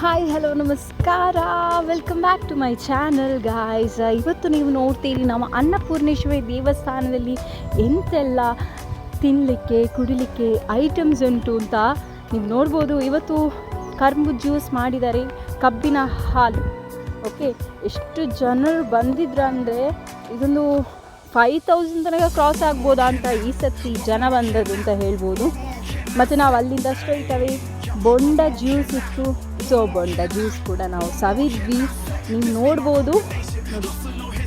Hi hello ನಮಸ್ಕಾರ welcome back to my channel guys ಇವತ್ತು ನೀವು ನೋಡ್ತೀರಿ ನಮ್ಮ ಅನ್ನಪೂರ್ಣೇಶ್ವರಿ ದೇವಸ್ಥಾನದಲ್ಲಿ ಎಂತೆಲ್ಲ ತಿನ್ನಲಿಕ್ಕೆ ಕುಡಿಲಿಕ್ಕೆ ಐಟಮ್ಸ್ ಉಂಟು ಅಂತ ನೀವು ನೋಡ್ಬೋದು. ಇವತ್ತು ಕರ್ಬು ಜ್ಯೂಸ್ ಮಾಡಿದ್ದಾರೆ, ಕಬ್ಬಿನ ಹಾಲು. ಓಕೆ ಎಷ್ಟು ಜನರು ಬಂದಿದ್ರು ಅಂದರೆ ಇದೊಂದು ಫೈವ್ ತೌಸಂಡ್ ತನಕ ಕ್ರಾಸ್ ಆಗ್ಬೋದಾ ಅಂತ ಈ ಸತಿ ಜನ ಬಂದದ್ದು ಅಂತ ಹೇಳ್ಬೋದು. ಮತ್ತು ನಾವು ಅಲ್ಲಿಂದ ಸ್ಟ್ರೈಟ್ ಅವೇ ಬೊಂಡ ಜ್ಯೂಸ್ ಇತ್ತು. ಸೊ ಬೊಂಡ ಜ್ಯೂಸ್ ಕೂಡ ನಾವು ಸವಿದ್ವಿ. ನೀವು ನೋಡ್ಬೋದು. ನೋಡಿ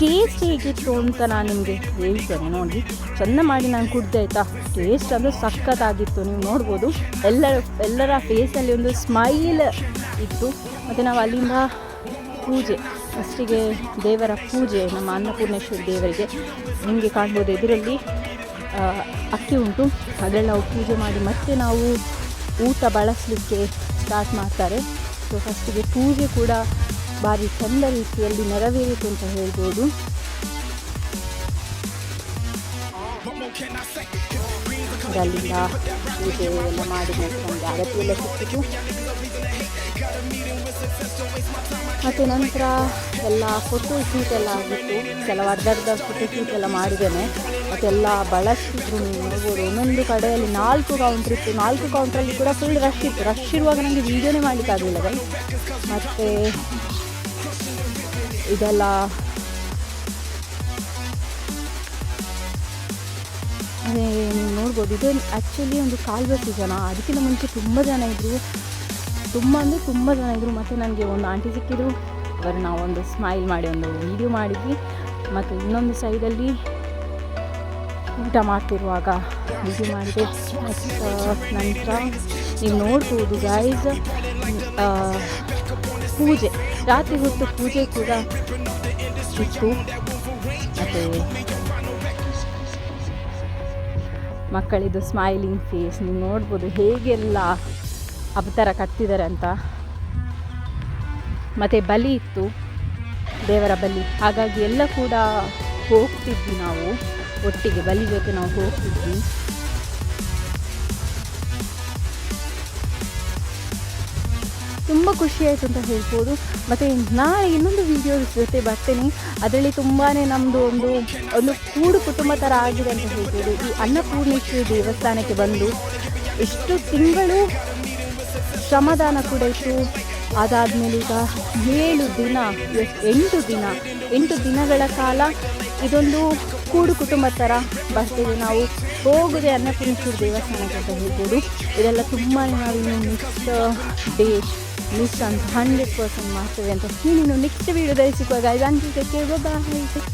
ಟೇಸ್ಟ್ ಹೇಗಿತ್ತು ಅಂತ ನಾನು ನಿಮಗೆ ಹೇಳ್ತೇನೆ. ನೋಡಿ, ಚೆಂದ ಮಾಡಿ ನಾನು ಕುಡ್ದೆ, ಆಯಿತಾ? ಟೇಸ್ಟ್ ಅಂದರೆ ಸಖತ್ತಾಗಿತ್ತು. ನೀವು ನೋಡ್ಬೋದು. ಎಲ್ಲರ ಎಲ್ಲರ ಫೇಸಲ್ಲಿ ಒಂದು ಸ್ಮೈಲ್ ಇತ್ತು. ಮತ್ತು ನಾವು ಅಲ್ಲಿಂದ ಪೂಜೆ ಫಸ್ಟಿಗೆ ದೇವರ ಪೂಜೆ, ನಮ್ಮ ಅನ್ನಪೂರ್ಣೇಶ್ವರಿ ದೇವರಿಗೆ ನಿಮಗೆ ಕಾಣ್ಬೋದು ಇದರಲ್ಲಿ ಅಕ್ಕಿ ಉಂಟು. ಅದರಲ್ಲಿ ನಾವು ಪೂಜೆ ಮಾಡಿ ಮತ್ತೆ ನಾವು ಊಟ ಬಳಸಲಿಕ್ಕೆ ಸ್ಟಾರ್ಟ್ ಮಾಡ್ತಾರೆ. ಸೊ ಫಸ್ಟಿಗೆ ಪೂಜೆ ಕೂಡ ಭಾರಿ ಚಂದ ರೀತಿಯಲ್ಲಿ ನೆರವೇರಿತು ಅಂತ ಹೇಳ್ಬೋದು. ಅಲ್ಲಿಂದ ಪೂಜೆ ಎಲ್ಲ ಮಾಡಿ ಆರತಿ ಎಲ್ಲ ಸಿಕ್ಕಿತು. ಮತ್ತು ನಂತರ ಎಲ್ಲ ಫೋಟೋ ಶೂಟ್ ಎಲ್ಲ ಆಗಿತ್ತು. ಕೆಲವು ಅರ್ಧ ಫೋಟೋ ಶೂಟ್ ಎಲ್ಲ ಮಾಡಿದ್ದೇನೆ. ಮತ್ತೆಲ್ಲ ಬಳಸ್ತಿದ್ರು ನೋಡ್ಬೋದು. ಒಂದೊಂದು ಕಡೆಯಲ್ಲಿ ನಾಲ್ಕು ಕೌಂಟ್ರ್ ಇತ್ತು. ನಾಲ್ಕು ಕೌಂಟ್ರಲ್ಲಿ ಕೂಡ ಫುಲ್ ರಶ್ ಇತ್ತು. ರಶ್ ಇರುವಾಗ ನನಗೆ ವೀಡಿಯೋನೇ ಮಾಡಲಿಕ್ಕಾಗಲಿಲ್ಲ ಬೈ ಮತ್ತು ಇದೆಲ್ಲ ನೀವು ನೋಡ್ಬೋದು. ಇದು ಆ್ಯಕ್ಚುಲಿ ಒಂದು ಕಾಲ್ಬರ್ತಿ ಜನ. ಅದಕ್ಕಿಂತ ಮುಂಚೆ ತುಂಬ ಜನ ಇದ್ದರು ತುಂಬ ಅಂದರೆ ತುಂಬ ಜನ ಇದ್ದರು ಮತ್ತು ನನಗೆ ಒಂದು ಆಂಟಿ ಸಿಕ್ಕಿದ್ರು. ಅವರು ನಾವೊಂದು ಸ್ಮೈಲ್ ಮಾಡಿ, ಒಂದು ವೀಡಿಯೋ ಮಾಡಿದ್ವಿ. ಮತ್ತು ಇನ್ನೊಂದು ಸೈಡಲ್ಲಿ ಊಟ ಮಾಡ್ತಿರುವಾಗ ವೀಡಿಯೋ ಮಾಡಿದೆ. ನಂತರ ನೀವು ನೋಡ್ಬೋದು ಗೈಸ್ ಪೂಜೆ. ರಾತ್ರಿ ಹೊತ್ತು ಪೂಜೆ ಕೂಡ ಇತ್ತು. ಮತ್ತು ಮಕ್ಕಳಿದು ಸ್ಮೈಲಿಂಗ್ ಫೇಸ್ ನೀವು ನೋಡ್ಬೋದು ಹೇಗೆಲ್ಲ ಅವತಾರ ಕಟ್ತಿದ್ದಾರೆ ಅಂತ. ಮತ್ತು ಬಲಿ ಇತ್ತು. ದೇವರ ಬಲಿ. ಹಾಗಾಗಿ ಎಲ್ಲ ಕೂಡ ಹೋಗ್ತಿದ್ವಿ ನಾವು. ಒಟ್ಟಿಗೆ ಬಲಿ ಜೊತೆ ನಾವು ಹೋಗ್ತಿದ್ವಿ. ತುಂಬ ಖುಷಿ ಆಯಿತು ಅಂತ ಹೇಳ್ಬೋದು. ಮತ್ತು ನಾಳೆ ಇನ್ನೊಂದು ವೀಡಿಯೋ ಜೊತೆ ಬರ್ತೇನೆ. ಅದರಲ್ಲಿ ತುಂಬಾ ನಮ್ಮದು ಒಂದು ಒಂದು ಕೂಡು ಕುಟುಂಬ ಥರ ಆಗಿದೆ ಅಂತ ಹೇಳ್ಬೋದು. ಈ ಅನ್ನಪೂರ್ಣೇಶ್ವರಿ ದೇವಸ್ಥಾನಕ್ಕೆ ಬಂದು ಎಷ್ಟು ತಿಂಗಳು ಶ್ರಮದಾನ ಕೂಡ ಇತ್ತು ಅದಾದಮೇಲೆ ಈಗ ಏಳು ದಿನ ಎಂಟು ದಿನ, ಎಂಟು ದಿನಗಳ ಕಾಲ ಇದೊಂದು ಕೂಡು ಕುಟುಂಬ ಥರ ಬರ್ತೀವಿ ನಾವು. ಹೋಗದೆ ಅನ್ನಪೂರ್ಣೇಶ್ವರ ದೇವಸ್ಥಾನಕ್ಕೆ ಅಂತ ಹೇಳ್ಬೋದು ಇದೆಲ್ಲ ತುಂಬಾ ನಾವು ಇನ್ನು ಡೇ ಮಿಸ್ ಅಂತ ಹಂಡ್ರೆಡ್ ಪರ್ಸೆಂಟ್ ಮಾಡ್ತೇವೆ ಅಂತ. ನೀನು ನೆಕ್ಸ್ಟ್ ವೀಡಿಯೋದಲ್ಲಿ ಸಿಗುವಾಗ ಅಂತ ಬಾಯ್